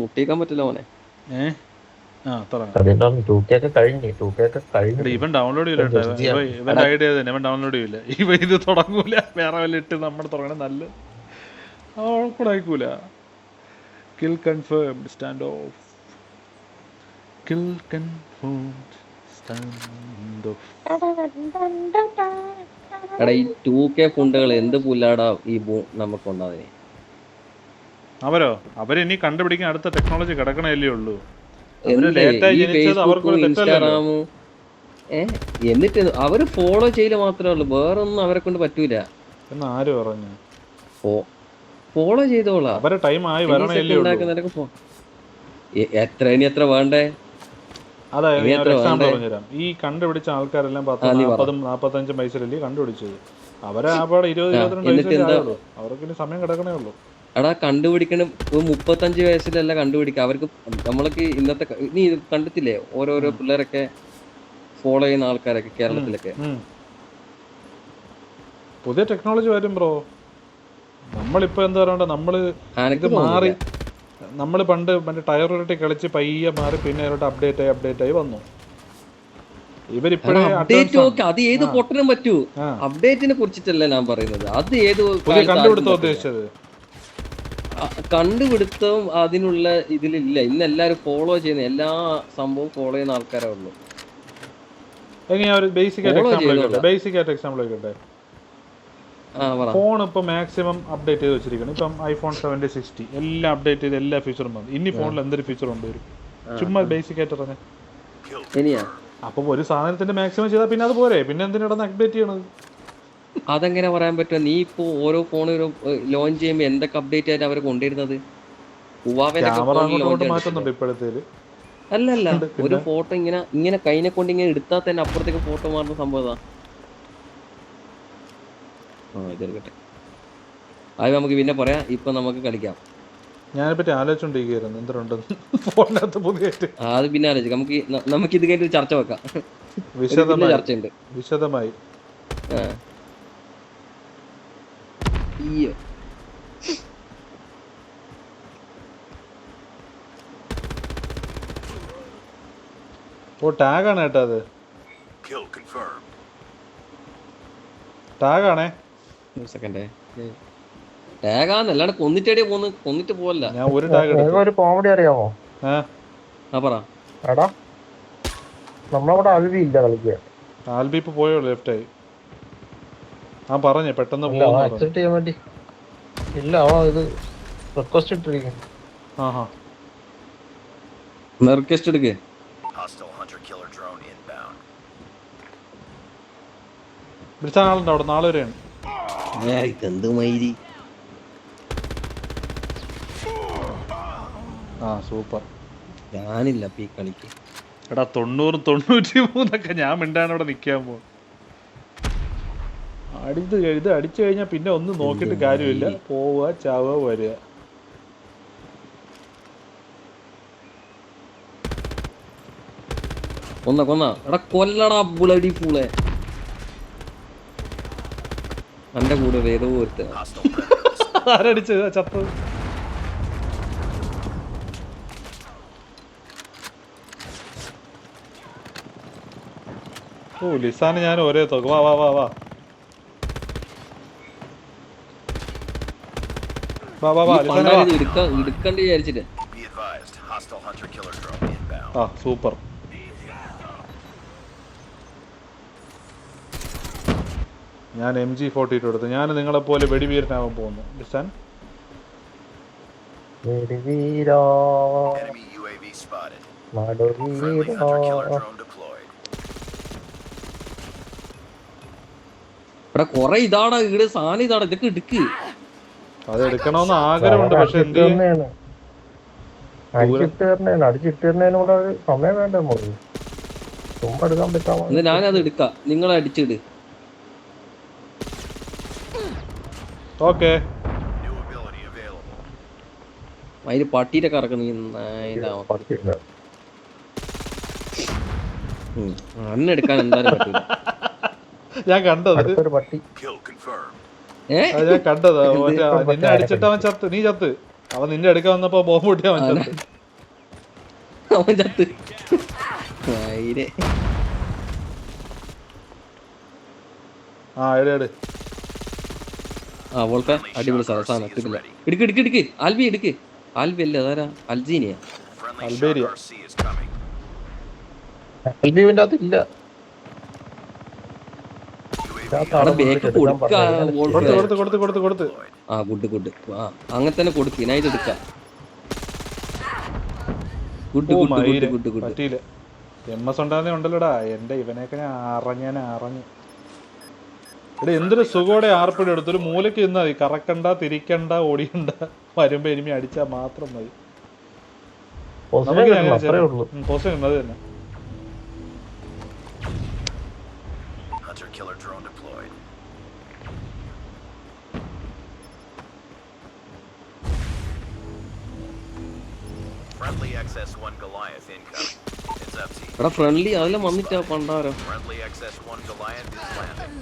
മുട്ടിക്കാൻ പറ്റില്ല മോനെ. ഏ? ആ പറ. അതുകൊണ്ടാണ് ടൂ കെ ഒക്കെ കഴിഞ്ഞു ടൂ കെ ഒക്കെ കഴിഞ്ഞു. എടാ, ഇവൻ ഡൗൺലോഡ് ചെയ്യില്ല Just ചെയ്യാം. ഇവന്റെ ഐഡിയ തന്നെ ഇവൻ ഡൗൺലോഡ് ചെയ്യില്ല ഇവ ഇത് തുടങ്ങൂല. വേറെ വല്ല ഇട്ട് നമ്മൾ തുടങ്ങണ നല്ല കൂടെ അയക്കൂല. Kill confirm stand off kill confirm stand off എടാ ഈ ടൂ കെ ഫുണ്ടുകൾ എന്ത് പുല്ലാടാ ഈ നമുക്ക് നമുക്കുണ്ടാതിന് അവരോ? അവരിനി കണ്ടുപിടിക്കാൻ അടുത്ത ടെക്നോളജി കിടക്കണല്ലേ ഉള്ളൂ. എന്നിട്ട് അവർ ഫോളോ ചെയ്യൽ മാത്രമേ ഉള്ളൂ. വേറൊന്നും അവരെ കൊണ്ട് പറ്റൂല. എന്ന് ആര് പറഞ്ഞു? ഫോളോ ചെയ്തോളാം. അവരെ ടൈം ആയി എത്ര ഇനി എത്ര വേണ്ടേ? അതായത് ഞാൻ ഒരു എക്സാമ്പിൾ പറഞ്ഞുതരാം. ഈ കണ്ടുപിടിച്ച ആൾക്കാരെല്ലാം പത്ത് നാൽപ്പതും നാൽപ്പത്തഞ്ചും വയസ്സിലല്ലേ കണ്ടുപിടിച്ചത്? അവരെ ആ പാടെ ഇരുപത് ഇരുപത്തിരണ്ട് വയസ്സിലേ ആയുള്ളൂ അവർക്ക് ഇനി സമയം കിടക്കണേ ഉള്ളൂ. എടാ കണ്ടുപിടിക്കണ ഒരു മുപ്പത്തഞ്ച് വയസ്സിലല്ല കണ്ടുപിടിക്കുക അവർക്ക് നമ്മൾക്ക് ഇന്നത്തെ നീ കണ്ടിട്ടില്ലേ? ഓരോരോ പിള്ളേരൊക്കെ ഫോളോ ചെയ്യുന്ന ആൾക്കാരൊക്കെ കേരളത്തിലൊക്കെ. പുതിയ ടെക്നോളജി വരും ബ്രോ നമ്മളിപ്പോ എന്താ പറയണ്ട? നമ്മൾ ഇത് മാറി. നമ്മൾ നമ്മൾ പണ്ട് മറ്റേ ടയർ ഉരുട്ടി കളിച്ച് പയ്യെ മാറി പിന്നെ അതിലോട്ട് അപ്ഡേറ്റ് ആയി അപ്ഡേറ്റ് ആയി വന്നു. അപ്ഡേറ്റ് അത് ഏത് പൊട്ടനും പറ്റൂ. അപ്ഡേറ്റിനെ കുറിച്ചിട്ടല്ല ഞാൻ പറയുന്നത്. അത് ഏത് കണ്ടുപിടുത്തം. ഉദ്ദേശിച്ചത്? ആ, കണ്ടുപിടുത്തവും അതിനുള്ള ഇതിലില്ല. ഇന്ന് എല്ലാരും ഫോളോ ചെയ്യുന്ന എല്ലാ സംഭവവും ഫോളോ ചെയ്യുന്ന ആൾക്കാരെ ഉള്ളൂ. ഒരു ബേസിക് ആയിട്ട് എക്സാമ്പിൾ. ബേസിക് ആയിട്ട് എക്സാമ്പിൾ ആയിക്കോട്ടെ. ഫോൺ ഇപ്പൊ മാക്സിമം അപ്ഡേറ്റ് ചെയ്ത് വെച്ചിരിക്കണം ഇപ്പം ഐഫോൺ സെവന്റി സിക്സ്റ്റി എല്ലാം അപ്ഡേറ്റ് ചെയ്ത് എല്ലാ ഫീച്ചറും വന്നു. ഇനി ഫോണിൽ എന്തൊരു ഫീച്ചർ ഉണ്ട് വരും ചുമ്മാ ബേസിക് ആയിട്ട് പറഞ്ഞേ. അപ്പൊ ഒരു സാധനത്തിന്റെ മാക്സിമം ചെയ്താൽ പിന്നെ അത് പോരെ. പിന്നെ എന്തിനാണ് അപ്ഡേറ്റ് ചെയ്യണത്? അതെങ്ങനെ പറയാൻ പറ്റുക നീ ഇപ്പോ ഓരോ ഫോൺ ലോഞ്ച് ചെയ്യുമ്പോ എന്തൊക്കെ അപ്ഡേറ്റ് ആയിട്ട് അവർ കൊണ്ടിരുന്നത് അല്ല അല്ല ഒരു ഫോട്ടോ ഇങ്ങനെ ഇങ്ങനെ കൈനെ കൊണ്ട് ഇങ്ങനെ എടുത്താൽ തന്നെ അപ്പുറത്തേക്ക് ഫോട്ടോ മാറുന്ന സംഭവം അത് നമുക്ക് പിന്നെ പറയാം. ഇപ്പൊ നമുക്ക് കളിക്കാം. ഞാനെപ്പറ്റി ആലോചിച്ചോണ്ടിരിക്കുന്നു എന്തിനുണ്ടെന്ന് ഫോണിനകത്ത് ആ, അത് പിന്നെ ആലോചിക്കാം നമുക്ക് നമുക്ക് ഇത് കഴിഞ്ഞിട്ട് ചർച്ച വെക്കാം. വിശദമായി. ചർച്ചയുണ്ട്. വിശദമായി. അയ്യോ ഓ ടാഗാണ് കേട്ടോ അത്. Kill confirmed. ടാഗാണേ. ഒരു സെക്കൻഡേ ടാഗാന്ന് അല്ലാണ്ട് കൊന്നിട്ടേടിയ പോന്ന്. കൊന്നിട്ട് പോവല്ല. ഞാൻ ഒരു ടാഗ് ഒരു കോമഡി അറിയാമോ? ആ. ആ പറ. എടാ നമ്മളവിടെ ആൽബി ഇല്ല കളിക്കുക ആൽബി ഇപ്പൊ പോയോ ലെഫ്റ്റ് ആയി. ആ പറഞ്ഞേ പെട്ടെന്ന് അക്സെപ്റ്റ് ചെയ്യാൻ വേണ്ടി. ഇല്ല ഇത് റിക്വസ്റ്റ് ആഹാ. റിക്വസ്റ്റ് എടുക്ക്. വിളിച്ചാൽ അവിടെ നാളെ വരെയാണ്. മൈരി? ആ സൂപ്പർ. ഞാനില്ല പി ഈ കളിക്ക്. എടാ തൊണ്ണൂറ് തൊണ്ണൂറ്റി മൂന്നൊക്കെ ഞാൻ മിണ്ടാനവിടെ നിൽക്കാൻ പോകും അടിത് ഇത് അടിച്ചു കഴിഞ്ഞാൽ പിന്നെ ഒന്നും നോക്കിയിട്ട് കാര്യമില്ല. പോവുക ചാവുക വരിക. കൊന്ന കൊന്ന. എടാ കൊല്ലടാ ബുളടി പൂളെ. എന്റെ കൂടെ വേദ predator ആരടിച്ചത്? ആ ചത്തത് ഓ ലിസാന് ഞാൻ ഒരേ തോക്ക്. വാ വാ വാ വാ. വാ വാ വാ എടുക്കണ്ട വിചാരിച്ചിട്ട്. ആ സൂപ്പർ. ഞാൻ എം ജി ഫോർട്ടി ടു എടുത്തു. ഞാൻ നിങ്ങളെ പോലെ വെടിവീരനാവാൻ പോകുന്നു. ഇവിടെ കൊറേ ഇതാടാ ഇവിടെ സാധനം ഇതാടാ ഇതൊക്കെ എടുക്ക്. അത് എടുക്കണമെന്ന് ആഗ്രഹമുണ്ട് പക്ഷെ എന്ത് ഞാനത് എടുക്കാം. നിങ്ങൾ അടിച്ചിട്. ഓക്കെ. അതിന് പട്ടിയുടെ കറക്ക നീ ഇതാ പറ്റില്ല അന്ന് എടുക്കാൻ എന്തായാലും ഞാൻ കണ്ടത്. ഒരു പട്ടി. ഞാൻ കണ്ടത്. നിന്നെ അടിച്ചിട്ട് അവൻ ചത്ത്. നീ ചത്ത്. അവൻ നിന്റെ അടുക്ക വന്നപ്പോ ബോംബ് പൊട്ടി അവൻ ചത്ത്. അവൻ ചത്ത്. ആ എടെ എടെ. ആ വോൾട്ടെ അടിപൊളി സാധനം സാധനം. കിട്ടില്ല. എടുക്ക് എടുക്ക് എടുക്ക്. ആൽബി എടുക്ക്. ആൽബി അല്ലേ? അതാരാ? അൽജീനിയ. Friendly Alberia. Shock ആ ഗുഡ് ഗുഡ്. ആ അങ്ങനെ തന്നെ കൊടുക്ക്. എടുക്കാം. ഗുഡ് ഓ ഗുഡ് ഗുഡ് മയിൽ. Good good. പറ്റിയില്ല. എം എസ് ഉണ്ടാകുന്നേ ഉണ്ടല്ലോടാ. എന്റെ ഇവനെയൊക്കെ ഞാൻ അറിഞ്ഞാൻ അറിഞ്ഞു. എടാ എന്തൊരു സുഖോടെ ആർപ്പിടി എടുത്തു. ഒരു മൂലയ്ക്ക് നിന്നാ മതി. കറക്കണ്ട തിരിക്കണ്ട ഓടിയണ്ട. വരുമ്പോ എനിമി അടിച്ചാൽ മാത്രം മതി. പൊസിഷൻ അത് തന്നെ. എടാ ഫ്രണ്ട്ലി അതെല്ലാം വന്നിട്ടാ പണ്ടാരോ Friendly XS-1 Goliath is landing.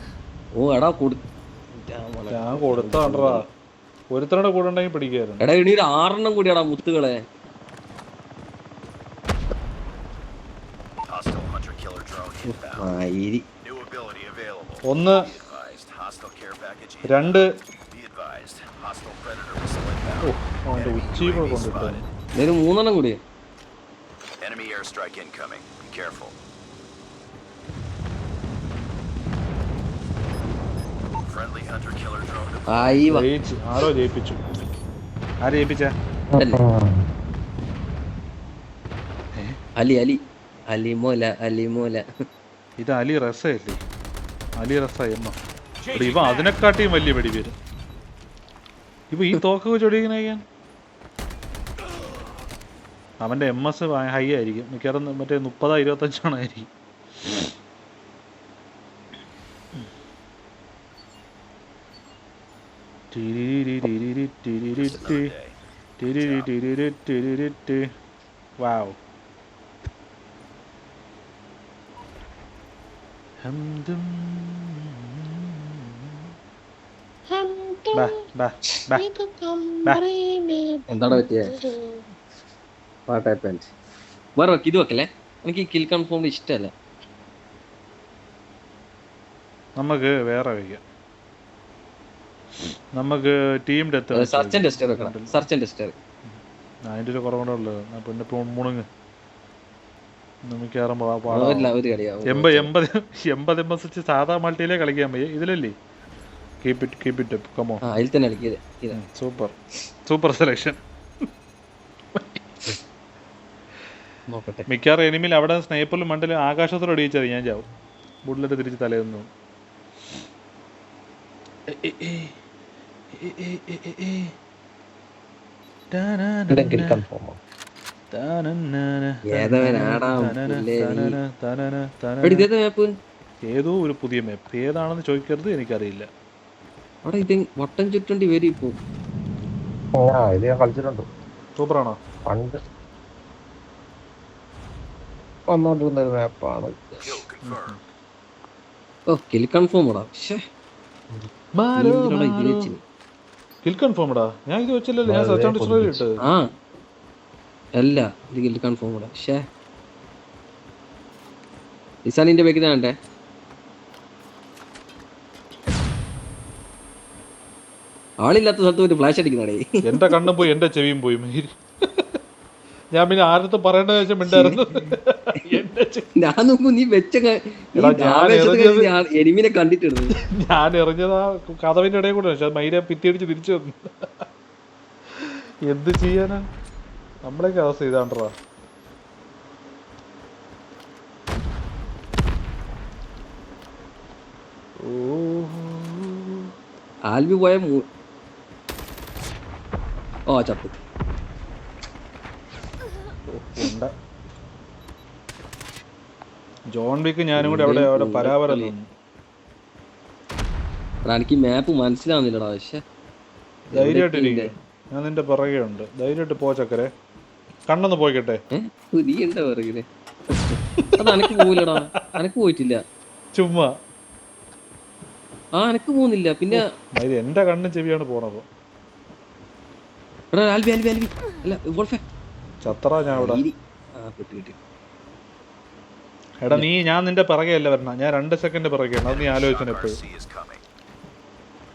ഓ എടാ കൊടു ഞാൻ കൊടുത്താണ്ടാ ഒരുത്തരുടെ കൂടെ ഉണ്ടെങ്കിൽ പിടിക്കായിരുന്നു എടാ ഇനി ഒരു ആറെണ്ണം കൂടിയാടാ മുത്തുകളെ. ഒന്ന് രണ്ട് അവന്റെ കൊണ്ടിട്ടു. ഒരു മൂന്നെണ്ണം കൂടി. Enemy airstrike incoming. Be careful. Friendly hunter killer drone. ആയി വാ ജയിച്ചു. ആരോ ജയിപ്പിച്ചു. ആര് ജയിപ്പിച്ച? അല്ലേ? അലി അലി. അലിമോല അലിമോല ഇത് അലി റസയല്ലേ അലി റസ എന്ന ഇവ അതിനെക്കാട്ടിയും വലിയ വെടി വരും ഇപ്പൊ ഈ തോക്കൊക്കെ ചൊടിക്കുന്നയ്യാൻ അവന്റെ എം എസ് ഹൈ ആയിരിക്കും മിക്കവാറും മറ്റേ മുപ്പതാ ഇരുപത്തഞ്ചാണായിരിക്കും. വാവ് ഹംദും. എന്താണ് പറ്റിയേ വാട്ട് ഹാപ്പൻഡ് വേറെ വെക്ക് ഇത് വെക്കല്ലേ? എനിക്ക് കിൽ കൺഫേം ഇഷ്ടമല്ല. നമുക്ക് വേറെ വയ്ക്കാം. നമുക്ക് team death search and tester വെക്കണം. സർച്ച് ആൻഡ് ടെസ്റ്റർ അതിന്റെ ഒരു കുറവുകൂടെ ഉള്ളത് പിന്നെ മുണുങ്ങ്. മിക്കവാറും എൺപത് എൺപത് എൺപത് എം എസ് വെച്ച് സാധാ മൾട്ടിയിലേ കളിക്കാൻ വയ്യ. ഇതിലല്ലേ? Keep it keep it come on super. Super selection നോക്കട്ടെ. മിക്കവാറും എനിമിൽ അവിടെ സ്നൈപ്പറിലും മണ്ടിലും ആകാശത്തോട് അടിയിച്ചത് ഞാൻ ചാവും. ബുള്ളറ്റ് തിരിച്ച് തലേന്ന് ഏതോ ഒരു പുതിയ മാപ്പ് ഏതാണെന്ന് ചോദിക്കരുത് എനിക്കറിയില്ല. അവിടെ ഇത് വട്ടം ചുറ്റണ്ടി വരും ഇപ്പോ. ആ ഇത് ഞാൻ കളിച്ചിട്ടുണ്ട്. സൂപ്പറാണോ പണ്ട് വന്നോണ്ടിരുന്ന ഒരു മാപ്പാണ്. ഓ കിൽ കിൽ കൺഫേംഡാ ഞാൻ ഇത് വെച്ചില്ലല്ലോ. ഞാൻ സെർച്ച് ആൻഡ് ആ. അല്ല ഇത് കിൽ കൺഫേം ആടാ ഷേ നിസാനിന്റെ ബാക്കിൽ തന്നെ ആളില്ലാത്ത സ്ഥലത്ത് ഒരു ഫ്ലാഷ് അടിക്കുന്നേ എന്റെ കണ്ണും പോയി എന്റെ ചെവിയും പോയി. ഞാൻ പിന്നെ ആരടുത്ത് പറയേണ്ട വെച്ചാൽ മിണ്ടായിരുന്നു. ഞാനൊന്നും ഞാൻ നോക്കൂ നീ വെച്ച എനിമിനെ കണ്ടിട്ടുണ്ട് ഞാൻ എറിഞ്ഞത് ആ കഥവിന്റെ ഇടയിൽ കൂടെ പക്ഷെ മൈര പിറ്റിയടിച്ച് തിരിച്ചു വന്നു. എന്ത് ചെയ്യാനാ? നമ്മളെയൊക്കെ അവസ്ഥ ഇതാണ്ടറാ. ഓ ആൽബി പോയ മൂ- ഓ ചത്തു. ഉണ്ട്. ജോൺ വിക്ക് ഞാനും കൂടെ അവിടെ അവിടെ പരാപരം എനിക്ക് മാപ്പ് മനസ്സിലാവുന്നില്ലടാ പക്ഷെ. ധൈര്യമായിട്ട് ഞാൻ നിന്റെ പിറകെ ഉണ്ട്. ധൈര്യമായിട്ട് പോ ചക്കരെ. കണ്ണൊന്ന് പോയിക്കട്ടെ. നീ എന്താ പറയുന്നത് അത് അനക്ക് പോവില്ലടാ. അനക്ക് പോയിട്ടില്ല. ചുമ്മാ. ആ അനക്ക് പോകുന്നില്ല പിന്നെ എന്റെ കണ്ണും ചെവിയാണ് പോണത്. അല്ല ചത്തറ ഞാൻ ഇവിടെ എടാ നീ ഞാൻ നിന്റെ പിറകെ അല്ല വരണ. ഞാൻ രണ്ട് സെക്കൻഡ് പിറകെയാണ്. അത് നീ ആലോചിച്ചു എപ്പോഴും.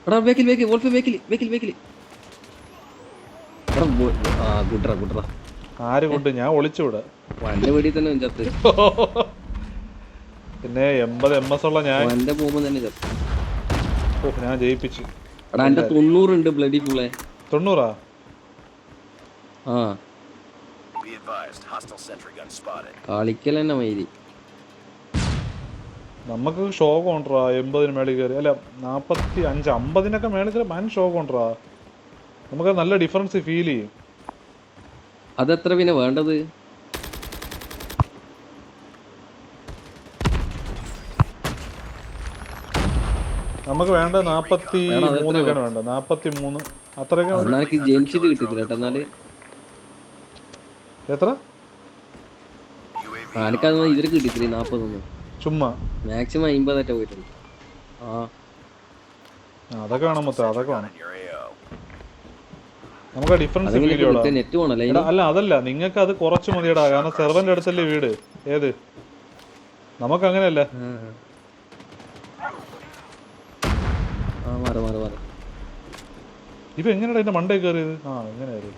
എടാ വേക്കിൽ വേക്കിൽ വോൾഫേ വേക്കിൽ വേക്കിൽ വേക്കിൽ എടാ ആ ഗുഡ്ര ഗുഡ്ര ആര് കൊണ്ട്? ഞാൻ ഒളിച്ചുവിടെ തന്നെ ചത്ത്. പിന്നെ എൺപത് എം എസ് ഉള്ള ഞാൻ പോകുമ്പോ തന്നെ ചത്ത്. ഓ, ഞാൻ ജയിപ്പിച്ചു. എടാ എന്റെ തൊണ്ണൂറുണ്ട് ബ്ലഡി ഫുള്ളെ തൊണ്ണൂറാ? ആ. Advised, hostile sentry gun spotted. കളിക്കൽ തന്നെ മൈരി. നമുക്ക് ഷോക്ക് കൊണ്ടുറാ എൺപതിന് മേളിൽ കയറി. അല്ല നാൽപ്പത്തി അഞ്ച് അമ്പതിനൊക്കെ മേളിൽ കയറി മൻ ഷോക്ക് കൊണ്ടുറാ നമുക്ക് നല്ല ഡിഫറൻസ് ഫീൽ ചെയ്യും. അതെത്ര പിന്നെ വേണ്ടത്? നമുക്ക് വേണ്ട നാൽപ്പത്തി വേണം, അത് മൂന്നൊക്കെയാണ് വേണ്ട നാൽപ്പത്തി മൂന്ന്. അത്രയൊക്കെ ജനിച്ചിട്ട് കിട്ടിയില്ല കേട്ടോ എന്നാൽ. എത്ര? UAV ആ, എനിക്കത് ഇതിൽ നാപ്പതൊന്നും. ചുമ്മാ. മാക്സിമം അമ്പതറ്റ പോയിട്ടുണ്ട്. ആ. ആ, അതൊക്കെ വേണം മൊത്തം അതൊക്കെ വേണം. In your AO. നമുക്ക് ഡിഫറൻസ് ഫീൽ അല്ല അതല്ല നിങ്ങൾക്ക് അത് കുറച്ച് മതിയടാ കാരണം സെർവന്റെ അടുത്തല്ലേ വീട്. ഏത്? നമുക്ക് അങ്ങനെയല്ല ഇപ്പൊ എങ്ങനെയാ എന്റെ മണ്ടേ കയറിയത്? ആ എങ്ങനെയായിരുന്നു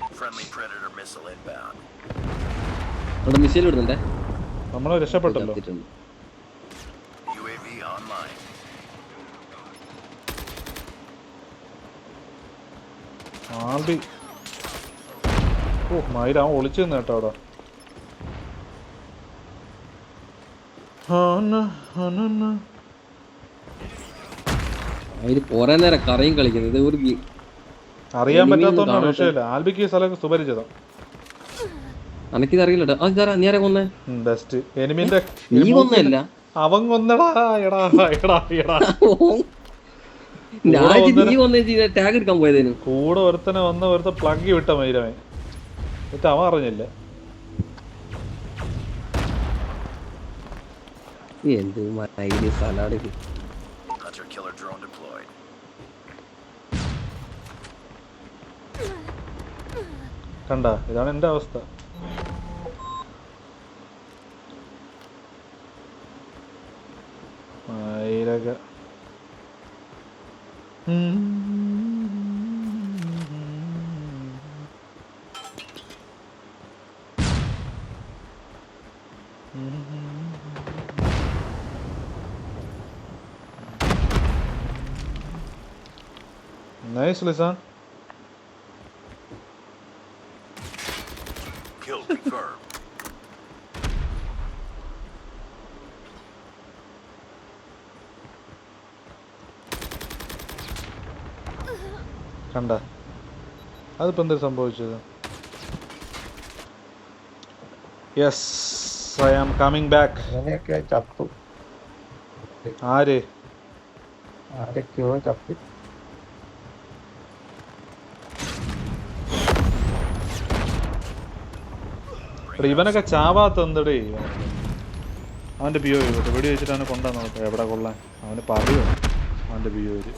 അവിടെ മിസൈൽ വിടുന്നുണ്ടേ നമ്മളെ രക്ഷപ്പെട്ടല്ലോ. ആൾബി ഓ മയിൽ അവൻ ഒളിച്ചു നിന്ന് കേട്ടോ അവിടെ. പോരാൻ നേരം കറിയും കളിക്കുന്നത്. ഇത് ഒരു അറിയാൻ പറ്റാത്തോണ്ടാണ് വിഷയമില്ല. ആൽബിക്ക് ഈ സ്ഥലമൊക്കെ സുപരിചിതം. ഇതാരാ? നീ ആരാ കൊന്നേ? ബെസ്റ്റ് എനിമിന്റെ നീ കൊന്നല്ല അവൻ കൊന്നടാ. എടാ എടാ എടാ. നീ കൊന്നേ ടാഗ് എടുക്കാൻ പോയതേനു. കൂടെ ഒരുത്തനെ വന്ന് ഒരുത്ത പ്ലഗ് വിട്ട മൈരവൻ എന്നിട്ട് അവൻ അറിഞ്ഞില്ല. എന്ത് മൈരി സലാഡ്. കണ്ട ഇതാണ് എന്റെ അവസ്ഥ. pega. Não é isso, Lisandro? കണ്ട. അതിപ്പോ എന്തൊരു സംഭവിച്ചത്? Yes I am coming back ചത്തു? ആര്? ആരൊക്കെയോ ചത്തു. ഇവനൊക്കെ ചാവാത്ത എന്തടേ? അവന്റെ പിയോ ഇവിടെ വെടി വെച്ചിട്ട് അവനെ കൊണ്ടാ നോക്കാം എവിടെ കൊള്ളാൻ? അവന് പറയോ അവന്റെ പിയോര്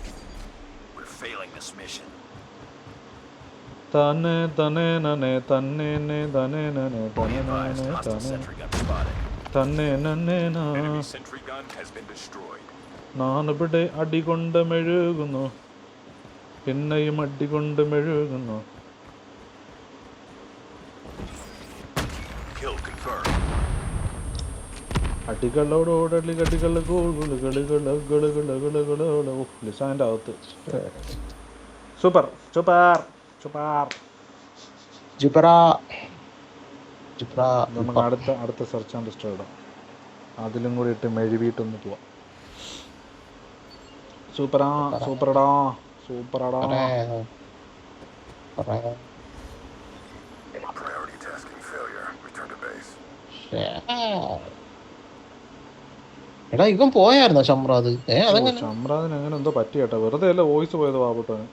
We're failing this mission. തന്നെ തന്നെ നനെ തന്നെ നെ തന്നെ നനെ Be തന്നെ advised, നനെ hostile തന്നെ tane, nane, tane, ne, tane, nane, tane, nane, tane. Tane, nane, na. നാണിവിടെ അടികൊണ്ട് മെഴുകുന്നു. പിന്നെയും അടികൊണ്ട് മെഴുകുന്നു. അടികളോടോടളി കടികൾ അകത്ത്. Super super. സൂപ്പർ ജുബ്ര ജുബ്ര നമുക്ക് അടുത്ത അടുത്ത സെർച്ച് ആൻഡ് ഡിസ്റ്റർ ഇടാം അതിലും കൂടി ഇട്ട് മെഴുകിയിട്ടൊന്ന് പോവാം. സൂപ്പറാ സൂപ്പറടാ സൂപ്പറടാ. എടാ ഇവൻ പോയായിരുന്നോ ഷംറാദ്? ഏ അതെങ്ങനെ? ഷംറാദിന് അങ്ങനെ എന്തോ പറ്റിയട്ടോ. വെറുതെ അല്ല വോയിസ് പോയത് വാബുട്ടന്